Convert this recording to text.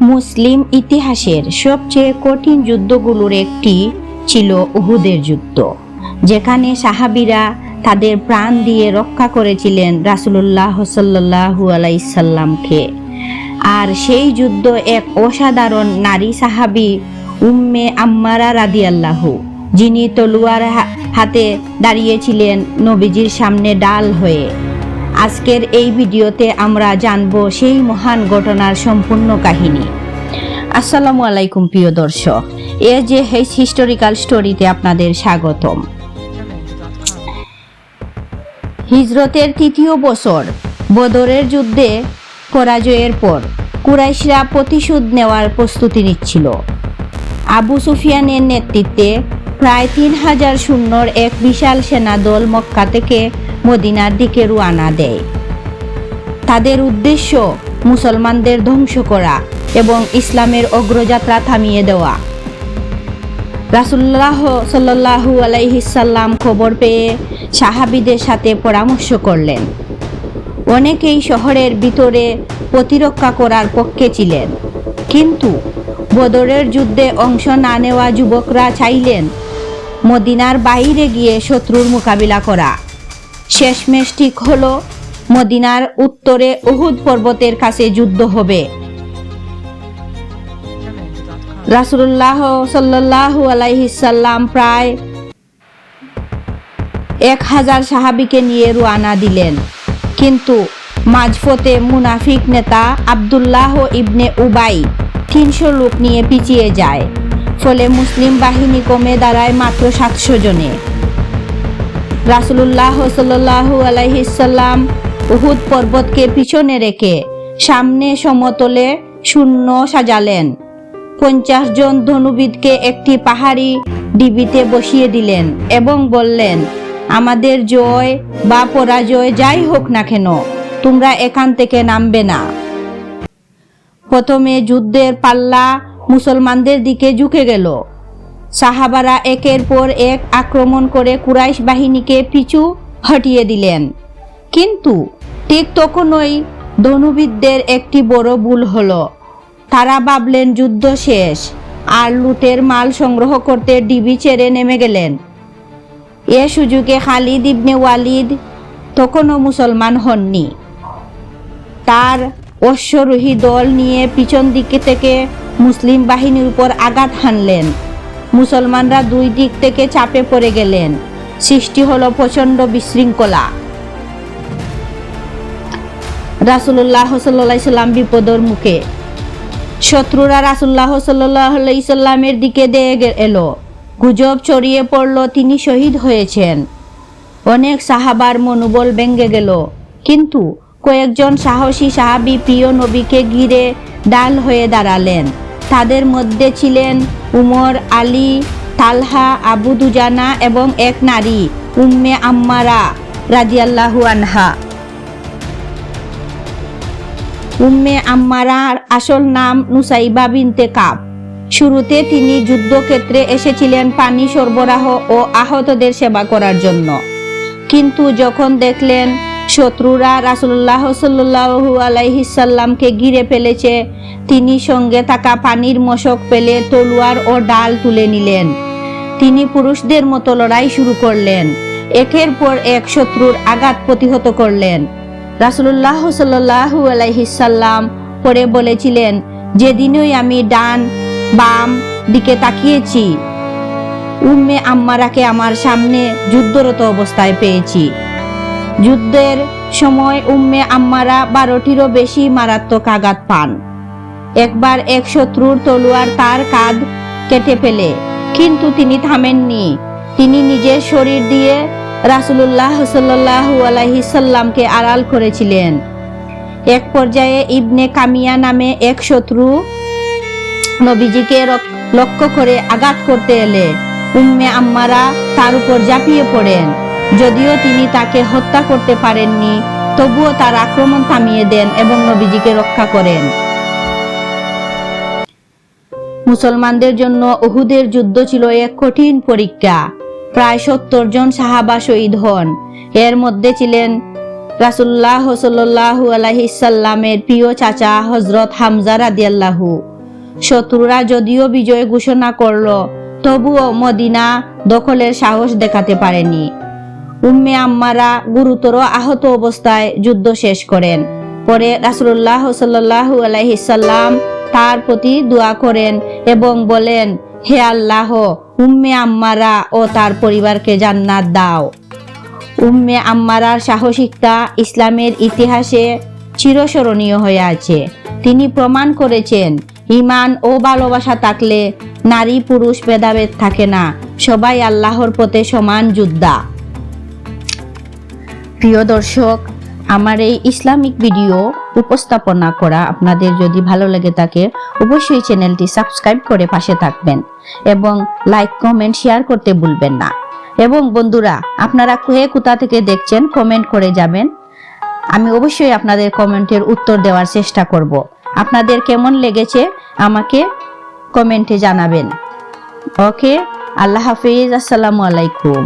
মুসলিম ইতিহাসের সবচেয়ে কঠিন যুদ্ধগুলোর একটি ছিল উহুদের যুদ্ধ, যেখানে সাহাবিরা তাদের প্রাণ দিয়ে রক্ষা করেছিলেন রাসুলুল্লাহ সাল্লাহু আলাইসাল্লামকে আর সেই যুদ্ধ এক অসাধারণ নারী সাহাবি উম্মে আম্মারা রাদি আল্লাহু যিনি তলুয়ার হাতে দাঁড়িয়েছিলেন নবীজির সামনে ডাল হয়ে। আজকের এই ভিডিওতে আমরা জানব সেই মহান ঘটনার সম্পূর্ণ কাহিনী। আসসালামু আলাইকুম প্রিয় দর্শক, এ যে হেস হিস্টোরিক্যাল স্টোরিতে আপনাদের স্বাগতম। হিজরতের তৃতীয় বছর, বদরের যুদ্ধে পরাজয়ের পর কুরাইশরা প্রতিশোধ নেওয়ার প্রস্তুতি নিচ্ছিল। আবু সুফিয়ানের নেতৃত্বে প্রায় তিন হাজার শূন্যর এক বিশাল সেনা দল মক্কা থেকে মদিনার দিকে রুয়ানা দেয়। তাদের উদ্দেশ্য মুসলমানদের ধ্বংস করা এবং ইসলামের অগ্রযাত্রা থামিয়ে দেওয়া। রাসুল্লাহ সাল্লাহু আলাইহিসাল্লাম খবর পেয়ে সাহাবিদের সাথে পরামর্শ করলেন। অনেকেই শহরের ভিতরে প্রতিরক্ষা করার পক্ষে ছিলেন, কিন্তু বদরের যুদ্ধে অংশ না নেওয়া যুবকরা চাইলেন মদিনার বাইরে গিয়ে শত্রুর মোকাবিলা করা। শেষমেশ ঠিক হলো, মদিনার উত্তরে উহুদ পর্বতের কাছে যুদ্ধ হবে। রাসুল্লাহ সাল্লাহু আলাইহিসাল্লাম প্রায় এক হাজার সাহাবিকে নিয়ে রুয়ানা দিলেন। কিন্তু মাঝপথে মুনাফিক নেতা আবদুল্লাহ ইবনে উবাই তিনশো লোক নিয়ে পিছিয়ে যায়, ফলে মুসলিম বাহিনী কমে দাঁড়ায় মাত্র সাতশো জনে। রাসুলুল্লাহ সাল্লাহু আলাইহিসাল্লাম উহুদ পর্বতকে পিছনে রেখে সামনে সমতলে শূন্য সাজালেন। পঞ্চাশ জন ধনুবিদকে একটি পাহাড়ি ডিবিতে বসিয়ে দিলেন এবং বললেন, আমাদের জয় বা পরাজয় যাই হোক না কেন, তোমরা এখান থেকে নামবে না। প্রথমে যুদ্ধের পাল্লা মুসলমানদের দিকে ঝুঁকে গেল। সাহাবারা একের পর এক আক্রমণ করে কুরাইশ বাহিনীকে পিছু হটিয়ে দিলেন। কিন্তু ঠিক তখনই ধনুবিদদের একটি বড় ভুল হলো। তারা ভাবলেন, যুদ্ধ শেষ। আর লুটের মাল সংগ্রহ করতে ডিবি ছেড়ে নেমে গেলেন। এ সুযোগে খালিদ ইবনে ওয়ালিদ তখনও মুসলমান হননি। তার অশ্বরোহী দল নিয়ে পিছন দিকে থেকে মুসলিম বাহিনীর উপর আঘাত হানলেন। মুসলমানরা দুই দিক থেকে চাপে পড়ে গেলেন। সৃষ্টি হলো প্রচণ্ড বিশৃঙ্খলা। রাসুল্লাহ সাল্লাহ সাল্লাম বিপদর মুখে। শত্রুরা রাসুল্লাহ সাল্লাহ সাল্লামের দিকে দেয়ে এলো। গুজব ছড়িয়ে পড়ল, তিনি শহীদ হয়েছেন। অনেক সাহাবার মনোবল ভেঙে গেল। কিন্তু কয়েকজন সাহসী সাহাবি প্রিয় নবীকে ঘিরে ডাল হয়ে দাঁড়ালেন। তাদের মধ্যে ছিলেন উমর, আলী, তালহা, আবু দুজানা এবং এক নারী, উম্মে আম্মারা রাজিয়াল্লাহু আনহা। উম্মে আম্মারার আসল নাম নুসাইবা বিনতে কাব। শুরুতে তিনি যুদ্ধক্ষেত্রে এসেছিলেন পানি সরবরাহ ও আহতদের সেবা করার জন্য। কিন্তু যখন দেখলেন শত্রুরা রাসুল্লাহ সাল্লু আলাইহিসাল্লামকে ঘিরে ফেলেছে। তিনি সঙ্গে থাকা পানির মশক পেলে তলোয়ার ও ডাল তুলে নিলেন। তিনি পুরুষদের মতো লড়াই শুরু করলেন। একের পর এক শত্রুর আঘাত প্রতিহত করলেন। রাসুল্লাহ সাল্লাহু আলাইহিসাল্লাম পরে বলেছিলেন, যেদিনই আমি ডান, বাম দিকে তাকিয়েছি, উম্মে আম্মারাকে আমার সামনে যুদ্ধরত অবস্থায় পেয়েছি। যুদ্ধের সময় উম্মে আম্মারা বারোটিরও বেশি মারাত্মক আঘাত পান। একবার এক শত্রুর তলোয়ার তার কাঁধ কেটে ফেলে, কিন্তু তিনি থামেননি। তিনি নিজের শরীর দিয়ে রাসুলুল্লাহ সাল্লাহু আলাইসাল্লামকে আড়াল করেছিলেন। এক পর্যায়ে ইবনে কামিয়া নামে এক শত্রু নবীজিকে লক্ষ্য করে আঘাত করতে এলে উম্মে আম্মারা তার উপর ঝাঁপিয়ে পড়েন। যদিও তিনি তাকে হত্যা করতে পারেননি, তবুও তার আক্রমণ থামিয়ে দেন এবং নবীজিকে রক্ষা করেন। মুসলমানদের জন্য উহুদের যুদ্ধ ছিল এক কঠিন পরীক্ষা। প্রায় সত্তর জন সাহাবা শহীদ হন। এর মধ্যে ছিলেন রাসুল্লাহ সাল্লাহু আলাইসাল্লামের প্রিয় চাচা হজরত হামজা রাদিয়াল্লাহু। শত্রুরা যদিও বিজয় ঘোষণা করল, তবুও মদিনা দখলের সাহস দেখাতে পারেনি। উম্মে আম্মারা গুরুতর আহত অবস্থায় যুদ্ধ শেষ করেন। পরে রাসুল্লাহ সাল্লাহু আলাইসাল্লাম তার প্রতি দোয়া করেন এবং বলেন, হে আল্লাহ, উম্মে আম্মারা ও তার পরিবারকে জান্নাত দাও। উম্মে আম্মারার সাহসিকতা ইসলামের ইতিহাসে চিরস্মরণীয় হয়ে আছে। তিনি প্রমাণ করেছেন ইমান ও ভালোবাসা থাকলে নারী পুরুষ ভেদাভেদ থাকে না, সবাই আল্লাহর পথে সমান যোদ্ধা। প্রিয় দর্শক, আমার এই ইসলামিক ভিডিও উপস্থাপনা করা আপনাদের যদি ভালো লেগে থাকে, অবশ্যই চ্যানেলটি সাবস্ক্রাইব করে পাশে থাকবেন এবং লাইক, কমেন্ট, শেয়ার করতে ভুলবেন না। এবং বন্ধুরা, আপনারা কে কোথা থেকে দেখছেন, কমেন্ট করে যাবেন। আমি অবশ্যই আপনাদের কমেন্টের উত্তর দেওয়ার চেষ্টা করব। আপনাদের কেমন লেগেছে, আমাকে কমেন্টে জানাবেন। ওকে, আল্লাহ হাফিজ, আসসালামু আলাইকুম।